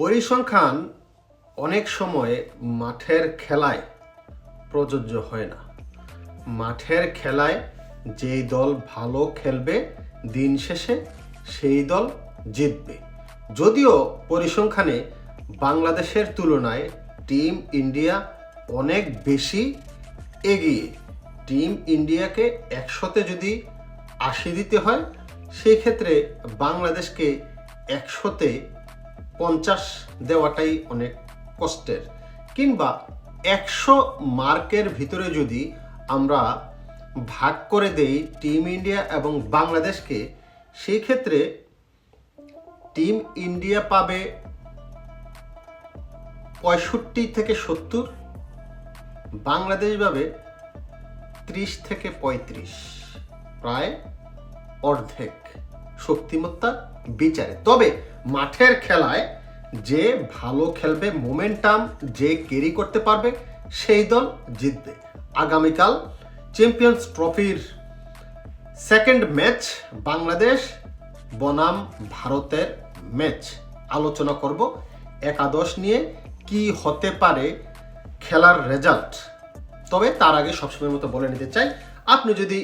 পরিসংখ্যান অনেক সময় মাঠের খেলায় প্রযোজ্য হয় না। মাঠের খেলায় যেই দল ভালো খেলবে, দিন শেষে সেই দল জিতবে। যদিও পরিসংখ্যানে বাংলাদেশের তুলনায় টিম ইন্ডিয়া অনেক বেশি এগিয়ে। টিম ইন্ডিয়াকে একশোতে যদি আশি দিতে হয়, সেই ক্ষেত্রে বাংলাদেশকে একশোতে পঞ্চাশ দেওয়াটাই অনেক কষ্টের। কিংবা একশো মার্কের ভিতরে যদি আমরা ভাগ করে দেই টিম ইন্ডিয়া এবং বাংলাদেশকে সেই ক্ষেত্রে টিম ইন্ডিয়া পাবে পঁয়ষট্টি থেকে সত্তর, বাংলাদেশ পাবে ত্রিশ থেকে পঁয়ত্রিশ, প্রায় অর্ধেক। শক্তিমত্তার বিচারে। তবে মাঠের খেলায় যে ভালো খেলবে মোমেন্টাম, যে ক্যারি করতে পারবে, সেই দল জিতবে। আগামীকাল চ্যাম্পিয়ন্স ট্রফির সেকেন্ড ম্যাচ, বাংলাদেশ বনাম ভারতের ম্যাচ। আলোচনা করব একাদশ নিয়ে কি হতে পারে খেলার রেজাল্ট। তবে তার আগে সবসময়ের মতো বলে নিতে চাই, আপনি যদি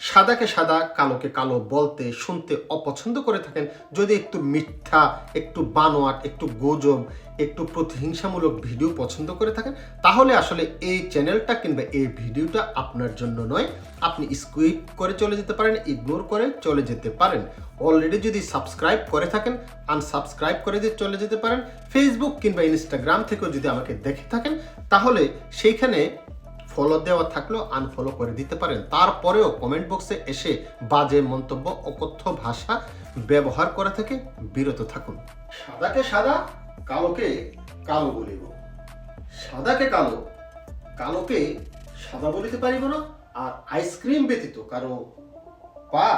সাদাকে সাদা, কালোকে কালো বলতে, শুনতে অপছন্দ করে থাকেন যদি একটু মিথ্যা, একটু বানোয়াট, একটু গুজব, একটু প্রতিহিংসামূলক ভিডিও পছন্দ করে থাকেন, তাহলে আসলে এই চ্যানেলটা কিংবা এই ভিডিওটা আপনার জন্য নয়। আপনি স্কুইপ করে চলে যেতে পারেন, ইগনোর করে চলে যেতে পারেন। অলরেডি যদি সাবস্ক্রাইব করে থাকেন, আনসাবস্ক্রাইব করে দিয়ে চলে যেতে পারেন। ফেসবুক কিংবা ইনস্টাগ্রাম থেকেও যদি আমাকে দেখে থাকেন, তাহলে সেইখানে ফলো দেওয়া থাকলেও আনফলো করে দিতে পারেন। তারপরেও কমেন্ট বক্সে এসে বাজে মন্তব্য অকথ্য ভাষা ব্যবহার করা থেকে বিরত থাকুন। সাদাকে সাদা, কালোকে কালো বলিব। সাদাকে কালো, কালোকে সাদা বলিতে পারিব না, আর আইসক্রিম ব্যতীত কারও পা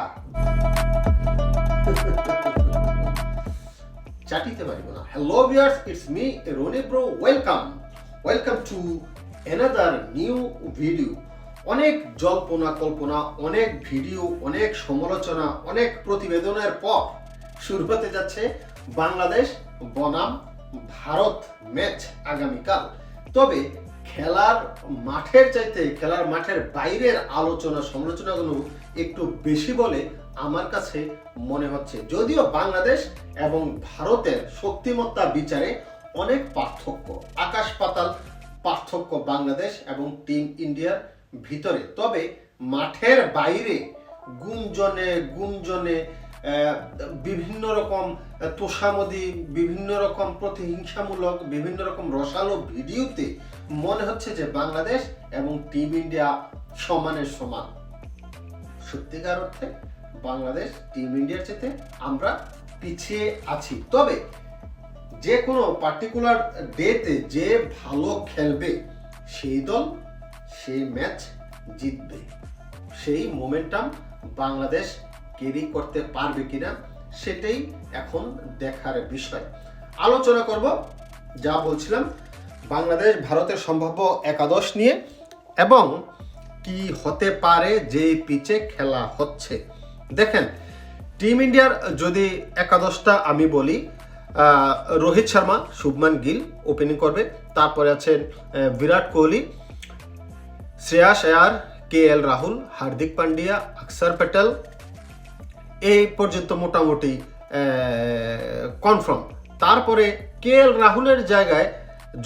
চাটিতে পারিব না। Hello viewers it's me Roni bro welcome welcome to another new video অনেক জল্পনা কল্পনা, অনেক ভিডিও অনেক সমালোচনা, অনেক প্রতিবেদনের পর শুরু হতে যাচ্ছে বাংলাদেশ বনাম ভারত ম্যাচ আগামীকাল। তবে খেলার মাঠের চাইতে, খেলার মাঠের বাইরের আলোচনা, সমালোচনাগুলো একটু বেশি বলে আমার কাছে মনে হচ্ছে। যদিও বাংলাদেশ এবং ভারতের শক্তিমত্তা বিচারে অনেক পার্থক্য। আকাশ পাতাল পার্থক্য বাংলাদেশ এবং টিম ইন্ডিয়ার ভিতরে। তবে মাঠের বাইরে গুঞ্জনে গুঞ্জনে বিভিন্ন রকম তোষামদি, বিভিন্ন রকম প্রতিহিংসামূলক, বিভিন্ন রকম রসালো ভিডিওতে মনে হচ্ছে যে বাংলাদেশ এবং টিম ইন্ডিয়া সমানের সমান। সত্যিকার অর্থে বাংলাদেশ টিম ইন্ডিয়ার চেতে আমরা পিছিয়ে আছি। তবে যে কোনো পার্টিকুলার ডেতে যে ভালো খেলবে, সেই দল, সেই ম্যাচ জিতবে। সেই মোমেন্টাম বাংলাদেশ ক্যারি করতে পারবে কিনা, সেটাই এখন দেখার বিষয়। আলোচনা করব, যা বলছিলাম, বাংলাদেশ ভারতের সম্ভাব্য একাদশ নিয়ে এবং কি হতে পারে যে পিচে খেলা হচ্ছে। দেখেন টিম ইন্ডিয়ার যদি একাদশটা আমি বলি রোহিত শর্মা, শুভমান গিল ওপেনিং করবে। তারপরে আছেন বিরাট কোহলি, শ্রেয়াস আয়ার, কে এল রাহুল, হার্দিক পান্ডিয়া অক্ষর প্যাটেল এই পর্যন্ত মোটামুটি কনফার্ম তারপরে কে এল রাহুলের জায়গায়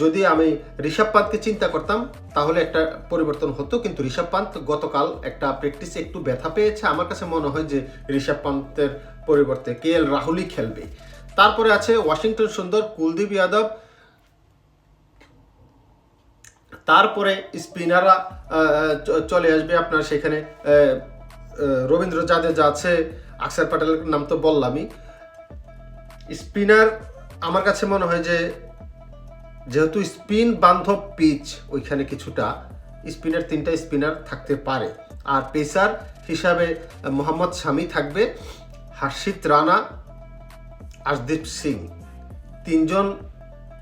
যদি আমি ঋষভ পান্তকে চিন্তা করতাম, তাহলে একটা পরিবর্তন হতো, কিন্তু ঋষভ পান্ত গতকাল একটা প্র্যাকটিসে একটু ব্যথা পেয়েছে। আমার কাছে মনে হয় যে ঋষভ পান্তের পরিবর্তে কে এল রাহুলই খেলবে। তারপরে আছে ওয়াশিংটন সুন্দর কুলদীপ যাদব। তারপরে স্পিনাররা চলে আসবে আপনার সেখানে রবীন্দ্র জাদেজা আছে, আকসার প্যাটেলের নাম তো বললামই। স্পিনার, আমার কাছে মনে হয় যে, যেহেতু স্পিন বান্ধব পিচ ওইখানে কিছুটা, স্পিনার তিনটা স্পিনার থাকতে পারে। আর পেসার হিসাবে মোহাম্মদ শামি থাকবে, হার্ষিত রানা আশদীপ সিং। তিনজন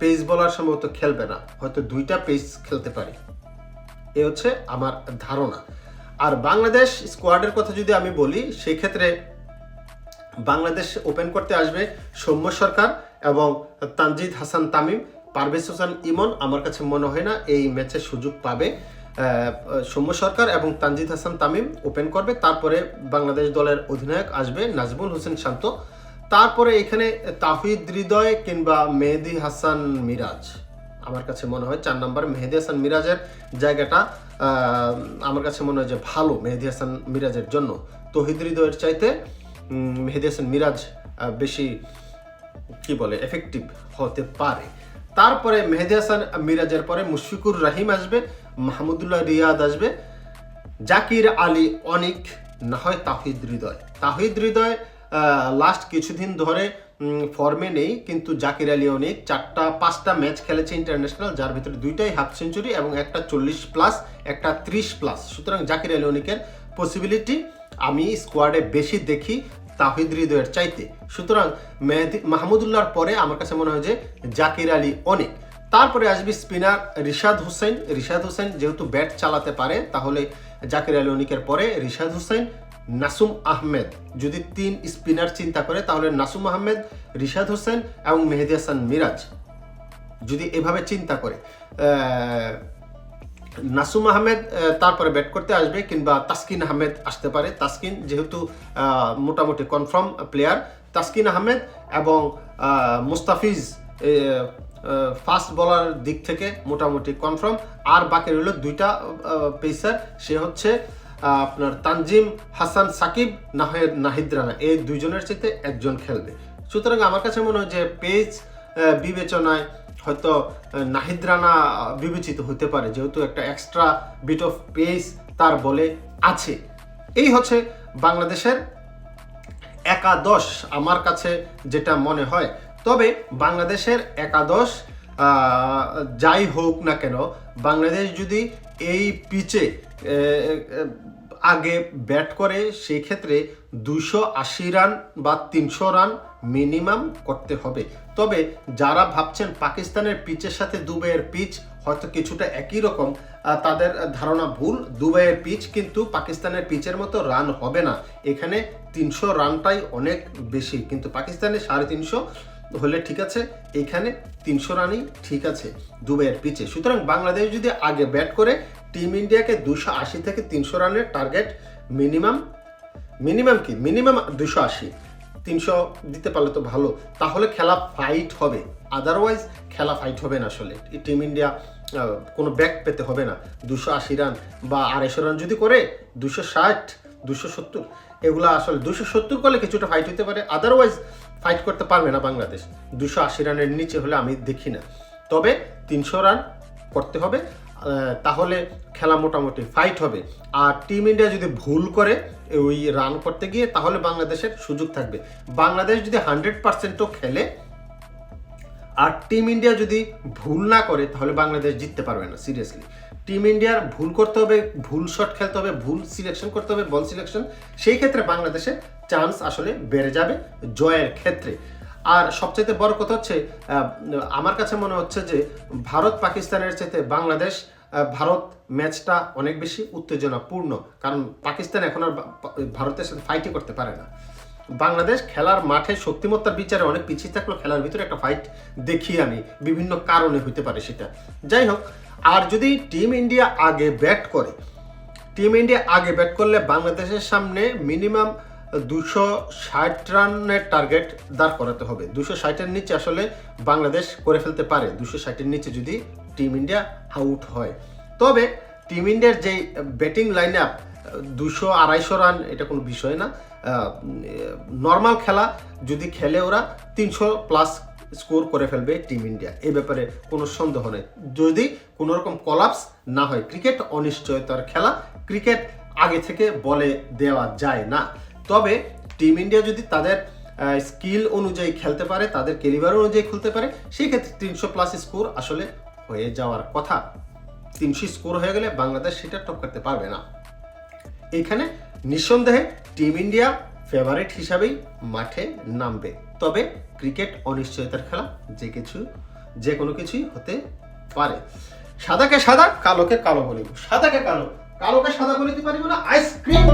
পেস বলার সম্ভবত খেলবে না, হয়তো দুইটা পেস খেলতে পারে। এ হচ্ছে আমার ধারণা। আর বাংলাদেশ স্কোয়াডের কথা যদি আমি বলি, সেক্ষেত্রে বাংলাদেশ ওপেন করতে আসবে সৌম্য সরকার এবং তানজিদ হাসান তামিম। পারভেজ হোসেন ইমন আমার কাছে মনে হয় না এই ম্যাচে সুযোগ পাবে। সৌম্য সরকার এবং তানজিদ হাসান তামিম ওপেন করবে। তারপরে বাংলাদেশ দলের অধিনায়ক আসবে নাজমুল হোসেন শান্ত। তারপরে এখানে তাহিদ হৃদয় কিংবা মেহেদি হাসান মিরাজ। আমার কাছে মনে হয় চার নম্বর মেহেদি হাসান মিরাজের জায়গাটা আমার কাছে মনে হয় যে ভালো মেহেদি হাসান মিরাজের জন্য। তহিদ হৃদয়ের চাইতে মেহেদি হাসান মিরাজ বেশি, কি বলে এফেক্টিভ হতে পারে। তারপরে মেহেদি হাসান মিরাজের পরে মুশফিকুর রাহিম আসবে, মাহমুদুল্লাহ রিয়াদ আসবে, জাকির আলী অনিক, না হয় তাহিদ হৃদয়। তাহিদ হৃদয় লাস্ট কিছুদিন ধরে ফর্মে নেই, কিন্তু জাকির আলী অনেক চারটা, পাঁচটা ম্যাচ খেলেছে ইন্টারন্যাশনাল যার ভিতরে দুইটাই হাফ সেঞ্চুরি এবং একটা চল্লিশ প্লাস একটা ত্রিশ প্লাস সুতরাং জাকির আলী অনিকের পসিবিলিটি আমি স্কোয়াডে বেশি দেখি তাহিদ হৃদয়ের চাইতে। সুতরাং মেহেদি, মাহমুদুল্লাহর পরে আমার কাছে মনে হয় যে জাকির আলী অনেক। তারপরে আসবে স্পিনার রিশাদ হোসেন। রিশাদ হোসেন যেহেতু ব্যাট চালাতে পারে, তাহলে জাকির আলী অনিকের পরে রিশাদ হোসেন নাসুম আহমেদ। যদি তিন স্পিনার চিন্তা করে, তাহলে নাসুম আহমেদ, রিশাদ হোসেন এবং মেহেদি হাসান মিরাজ। যদি এভাবে চিন্তা করে নাসুম আহমেদ তারপরে ব্যাট করতে আসবে কিংবা তাসকিন আহমেদ আসতে পারে। তাসকিন যেহেতু মোটামুটি কনফার্ম প্লেয়ার তাসকিন আহমেদ এবং মুস্তাফিজ ফাস্ট বলার দিক থেকে মোটামুটি কনফার্ম আর বাকি রইল দুইটা পেসার সে হচ্ছে আপনার তানজিম, হাসান, সাকিব না হয় নাহিদ রানা, এই দুইজনের চাইতে একজন খেলবে। সুতরাং আমার কাছে মনে হয় যে পেজ বিবেচনায় হয়তো নাহিদ রানা বিবেচিত হতে পারে, যেহেতু একটা এক্সট্রা বিট অফ পেস তার বলে আছে। এই হচ্ছে বাংলাদেশের একাদশ, আমার কাছে যেটা মনে হয়। তবে বাংলাদেশের একাদশ যাই হোক না কেন, বাংলাদেশ যদি এই পিচে আগে ব্যাট করে সেই ক্ষেত্রে দুশো আশি রান বা তিনশো রান মিনিমাম করতে হবে। তবে যারা ভাবছেন পাকিস্তানের পিচের সাথে দুবাইয়ের পিচ হয়তো কিছুটা একই রকম তাদের ধারণা ভুল। দুবাইয়ের পিচ কিন্তু পাকিস্তানের পিচের মতো রান হবে না। এখানে তিনশো রানটাই অনেক বেশি। কিন্তু পাকিস্তানে সাড়ে তিনশো হলে ঠিক আছে, এখানে তিনশো রানই ঠিক আছে দুবাইয়ের পিচে। সুতরাং বাংলাদেশ যদি আগে ব্যাট করে টিম ইন্ডিয়াকে দুশো আশি থেকে তিনশো রানের টার্গেট মিনিমাম। মিনিমাম কি? মিনিমাম দুশো আশি। তিনশো দিতে পারলে তো ভালো। তাহলে খেলা ফাইট হবে। আদারওয়াইজ খেলা ফাইট হবে না আসলে। টিম ইন্ডিয়া কোনো ব্যাক পেতে হবে না। দুশো আশি রান বা আড়াইশো রান যদি করে, দুশো ষাট, দুশো সত্তর, এগুলো আসলে দুশো সত্তর করলে কিছুটা ফাইট হতে পারে। আদারওয়াইজ ফাইট করতে পারবে না বাংলাদেশ। দুশো আশি রানের নিচে হলে আমি দেখি না। তবে তিনশো রান করতে হবে। তাহলে খেলা মোটামুটি ফাইট হবে। আর টিম ইন্ডিয়া যদি ভুল করে, ওই রান করতে গিয়ে, তাহলে বাংলাদেশের সুযোগ থাকবে। বাংলাদেশ যদি হান্ড্রেড পার্সেন্টও খেলে, আর টিম ইন্ডিয়া যদি ভুল না করে, তাহলে বাংলাদেশ জিততে পারবে না সিরিয়াসলি টিম ইন্ডিয়ার ভুল করতে হবে, ভুল শট খেলতে হবে, ভুল সিলেকশন করতে হবে বল সিলেকশন সেই ক্ষেত্রে বাংলাদেশের চান্স আসলে বেড়ে যাবে, জয়ের ক্ষেত্রে। আর সবচেয়ে বড় কথা হচ্ছে আমার কাছে মনে হচ্ছে যে ভারত পাকিস্তানের চাইতে বাংলাদেশ ভারত ম্যাচটা অনেক বেশি উত্তেজনাপূর্ণ। কারণ পাকিস্তান এখন আর ভারতের সাথে ফাইটই করতে পারে না। বাংলাদেশ খেলার মাঠে শক্তিমত্তার বিচারে অনেক পিছিয়ে থাকল খেলার ভিতরে একটা ফাইট দেখি আমি। বিভিন্ন কারণে হইতে পারে সেটা। যাই হোক, আর যদি টিম ইন্ডিয়া আগে ব্যাট করে টিম ইন্ডিয়া আগে ব্যাট করলে বাংলাদেশের সামনে মিনিমাম দুশো ষাট রানের টার্গেট দাঁড় করাতে হবে। দুশো ষাটের নিচে আসলে বাংলাদেশ করে ফেলতে পারে। দুশো ষাটের নিচে যদি টিম ইন্ডিয়া আউট হয়। তবে টিম ইন্ডিয়ার যেই ব্যাটিং লাইন আপ দুশো আড়াইশো রান, এটা কোনো বিষয় না। নর্মাল খেলা, যদি খেলে ওরা তিনশো প্লাস স্কোর করে ফেলবে টিম ইন্ডিয়া এই ব্যাপারে কোনো সন্দেহ নেই। যদি কোনো রকম কলাপস না হয় ক্রিকেট অনিশ্চয়তার খেলা। ক্রিকেট আগে থেকে বলে দেওয়া যায় না। তবে টিম ইন্ডিয়া যদি তাদের স্কিল অনুযায়ী খেলতে পারে, তাদের ক্যালিবার অনুযায়ী খেলতে পারে সেই ক্ষেত্রে তিনশো প্লাস স্কোর আসলে হয়ে যাওয়ার কথা। তিনশো স্কোর হয়ে গেলে বাংলাদেশ সেটা টপ টপকাতে পারবে না। এখানে নিঃসন্দেহে টিম ইন্ডিয়া ফেভারিট হিসাবেই মাঠে নামবে। তবে ক্রিকেট অনিশ্চয়তার খেলা যে কিছু, যে কোনো কিছুই হতে পারে। সাদাকে সাদা, কালোকে কালো বলিব। সাদাকে কালো, কালোকে সাদা বলিতে পারিব না। আইসক্রিম